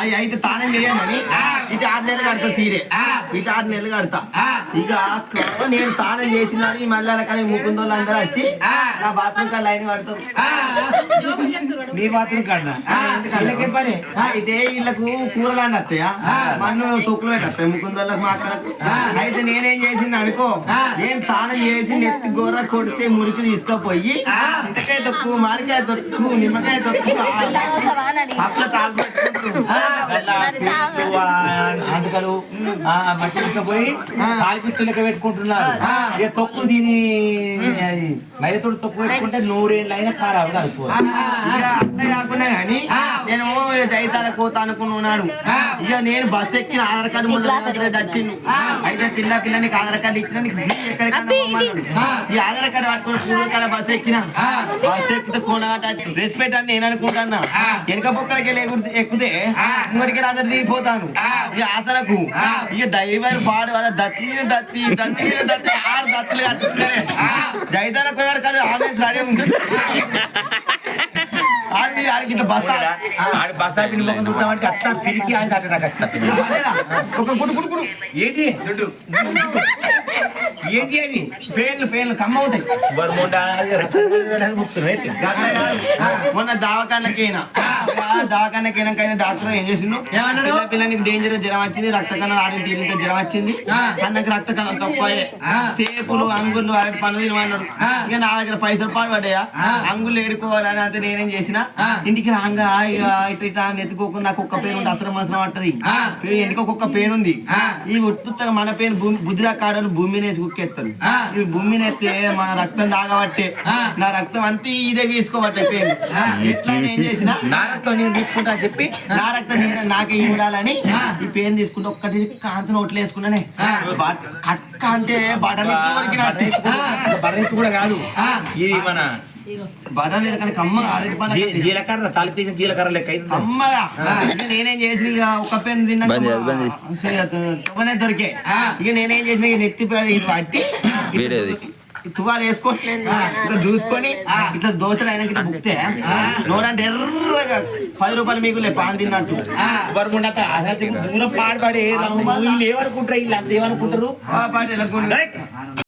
అవి అయితే తానే చేయాలని ఇటు ఆరు నెలలు కడతా సీరే. ఇటు ఆరు నెలలు కడతా. ఇక నేను తానం చేసిన మళ్ళీ కానీ ముకుందోళ్ళు అందరూ వచ్చి నా బాత్రూమ్ కాడ లైన్ కడతారు. నీ బాత్రూమ్ కన్నా పని? అయితే వీళ్ళకు కూరగాయలు వస్తాయా? మన్ను తొక్కులు పెట్టాయి ముకుందోళ్ళకు మా అక్కలకు. అయితే నేనేం చేసింది అనుకో నేను తానం చేసి నెత్తి గోర కొడితే మురికి తీసుకుపోయి ఇంతకాయ తొక్కు మామిడికాయ తొక్కు నిమ్మకాయ తొక్కు అట్లా తాగు. అంటకలు మట్టి తీసుకుపోయి కాలిపిత్తు లెక్క పెట్టుకుంటున్నారు. ఇక తొక్కు దీని అది మైదతోడు తొక్కు పెట్టుకుంటే నూరేళ్ళు అయినా ఖరాబ్ కాదు కూర. ఇక అట్లా కాకుండా గానీ నేను జైతాల కోత అనుకున్నాడు ఇక నేను బస్ ఎక్కిన ఆధార్ కార్డు వచ్చిండు. అయితే పిల్ల పిల్ల నీకు ఆధార్ కార్డు ఇచ్చిన. ఈ ఆధార్ కార్డు పట్టుకుని పూర్వ కాడ బస్ ఎక్కిన. బస్ ఎక్కితే కొనగట రెస్పెక్ట్ అని నేను అనుకుంటున్నా. వెనక బొక్కలకి లేకుంటే ఎక్కితే ముంగడికి రాత్రి దిగిపోతాను ఈ ఆసరకు ఇక డ్రైవర్ పాడు వాళ్ళ దత్తి దత్తి దత్తి దత్తి ఆరు దత్తులు కట్టుకుంటారే. జైతాల పోయాడు కానీ ఆన్లైన్ రెడీ ఉంది. ఆడి ఆడికి ఇట్లా బస్ ఆడ ఆడ బస్ ఆపిన ముఖం చూద్దామంటే అట్లా పిరికి ఆయన అట్లా నాకు ఒక గుడు గుడు గుడు ఏంటి? ఏంటి అది పేర్లు పేర్లు కమ్మ అవుతాయి బర్మోండా గట్ల కాదు. దవాఖానకైనా దవాఖానకైనా డాక్టర్ ఏం చేసిండు? పిల్ల పిల్లనికి డేంజర్ జ్వరం వచ్చింది రక్త కణాలు ఆడిన తీరితే జ్వరం వచ్చింది. అన్నకి రక్త కణాలు తక్కువే సేపులు అంగుళ్ళు అరటి పనులు తినమన్నాడు. ఇక నా దగ్గర పైసలు పాడుపడ్డాయా? అంగుళ్ళు ఏడుకోవాలని అయితే నేనేం చేసిన ఇంటికి రాగా ఇక ఇట్లా ఇట్లా నెత్తుకోకుండా నాకు ఒక్క పేరు ఉంటే అసలు మనసులో పట్టది ఇంటికి ఒక్కొక్క పేరు ఉంది ఈ ఉత్తుత్తగా మన పేరు బుద్ధిరా కాడలు భూమి మీద వేసి కుక్కేస్తారు ఈ భూమి మీద ఎత్తే మన రక్తం తాగబట్టే నా రక్తం అంతా ఇదే వీసుకోబట్టే పేరు ఎట్లా ఏం చేసిన నేను తీసుకుంటా అని చెప్పి నా రక్తం నేను నాకే ఇవ్వాలని ఈ పేరు తీసుకుంటే ఒక్కటి కాంతి నోట్లు వేసుకున్నానే. కట్క అంటే బటన్ బర్రెత్తు కూడా కాదు. ఇది మన కానీ కమ్మ అరటి పండు జీ- జీలకర్ర తలిపేసిన జీలకర్ర లెక్క నేనేం చేసిన ఇక ఒక పెన్ తువ్వనే దొరికే. ఇక నేనేం చేసిన నెత్తి పట్టి తువ్వాలు వేసుకోవట్లేదు ఇట్లా చూసుకొని ఇట్లా దోశలు అయినా ఇట్లా బుక్తే నోరంటే ఎర్రగా పది రూపాయలు మీకు లే పాన్ తిన్నట్టు. దూరం పాడుపడి వీళ్ళు ఏమనుకుంటారు వీళ్ళు అంత ఏమనుకుంటారు?